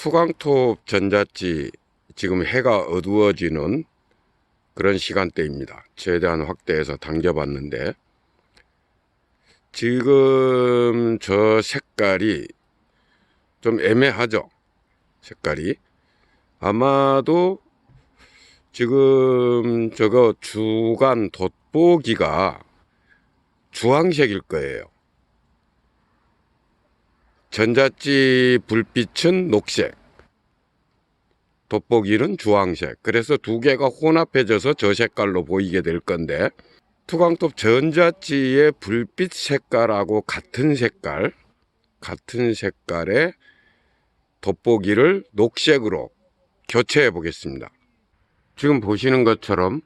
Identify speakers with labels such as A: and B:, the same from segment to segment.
A: 투광톱 전자지 지금 해가 어두워지는 그런 시간대입니다. 최대한 확대해서 당겨봤는데 지금 저 색깔이 좀 애매하죠. 색깔이 아마도 지금 저거 주간 돋보기가 주황색일 거예요. 전자지 불빛은 녹색, 돋보기는 주황색. 그래서 두 개가 혼합해져서 저 색깔로 보이게 될 건데 투광톱 전자지의 불빛 색깔하고 같은 색깔, 같은 색깔의 돋보기를 녹색으로 교체해 보겠습니다. 지금 보시는 것처럼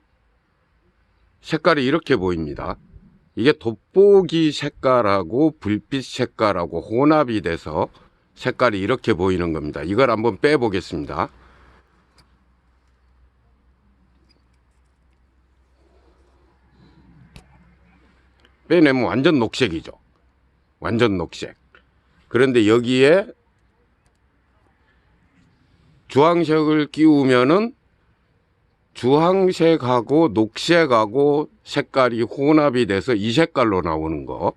A: 색깔이 이렇게 보입니다. 이게 돋보기 색깔하고 불빛 색깔하고 혼합이 돼서 색깔이 이렇게 보이는 겁니다. 이걸 한번 빼 보겠습니다. 빼내면 완전 녹색이죠. 완전 녹색. 그런데 여기에 주황색을 끼우면은 주황색하고 녹색하고 색깔이 혼합이 돼서 이 색깔로 나오는 거.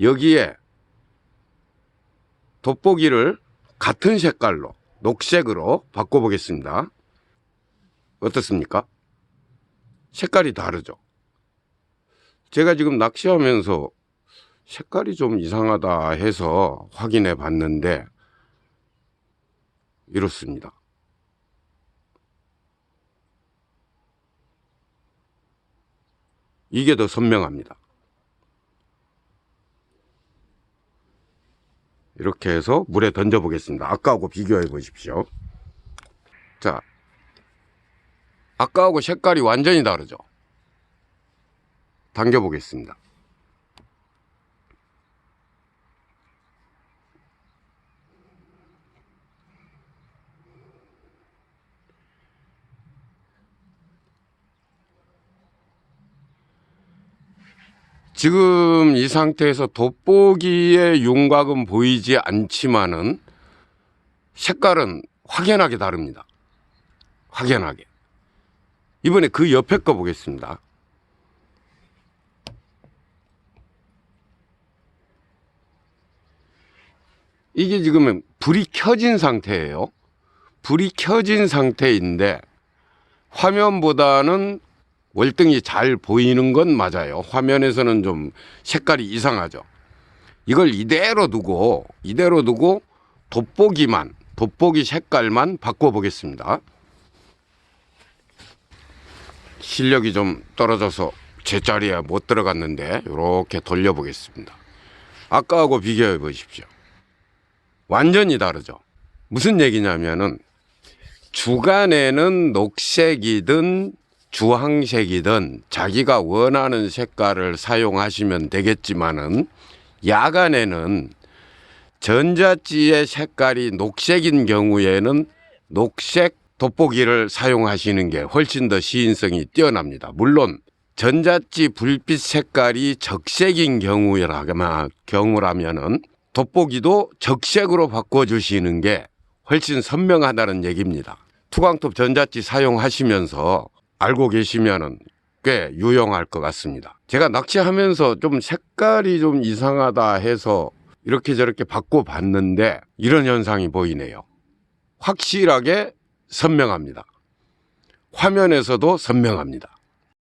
A: 여기에 돋보기를 같은 색깔로 녹색으로 바꿔보겠습니다. 어떻습니까? 색깔이 다르죠. 제가 지금 낚시하면서 색깔이 좀 이상하다 해서 확인해 봤는데 이렇습니다. 이게 더 선명합니다. 이렇게 해서 물에 던져 보겠습니다. 아까하고 비교해 보십시오. 자, 아까하고 색깔이 완전히 다르죠? 당겨 보겠습니다. 지금 이 상태에서 돋보기의 윤곽은 보이지 않지만은 색깔은 확연하게 다릅니다. 확연하게. 이번에 그 옆에 거 보겠습니다. 이게 지금 불이 켜진 상태예요. 불이 켜진 상태인데 화면보다는 월등히 잘 보이는 건 맞아요. 화면에서는 좀 색깔이 이상하죠. 이걸 이대로 두고 이대로 두고 돋보기만 돋보기 색깔만 바꿔 보겠습니다. 실력이 좀 떨어져서 제 자리에 못 들어갔는데 이렇게 돌려 보겠습니다. 아까하고 비교해 보십시오. 완전히 다르죠. 무슨 얘기냐면은 주간에는 녹색이든 주황색이든 자기가 원하는 색깔을 사용하시면 되겠지만은 야간에는 전자지의 색깔이 녹색인 경우에는 녹색 돋보기를 사용하시는 게 훨씬 더 시인성이 뛰어납니다. 물론 전자지 불빛 색깔이 적색인 경우라면 경우라면은 돋보기도 적색으로 바꿔주시는 게 훨씬 선명하다는 얘기입니다. 투광톱 전자지 사용하시면서 알고 계시면은 꽤 유용할 것 같습니다. 제가 낚시하면서 좀 색깔이 좀 이상하다 해서 이렇게 저렇게 바꿔 봤는데 이런 현상이 보이네요. 확실하게 선명합니다. 화면에서도 선명합니다.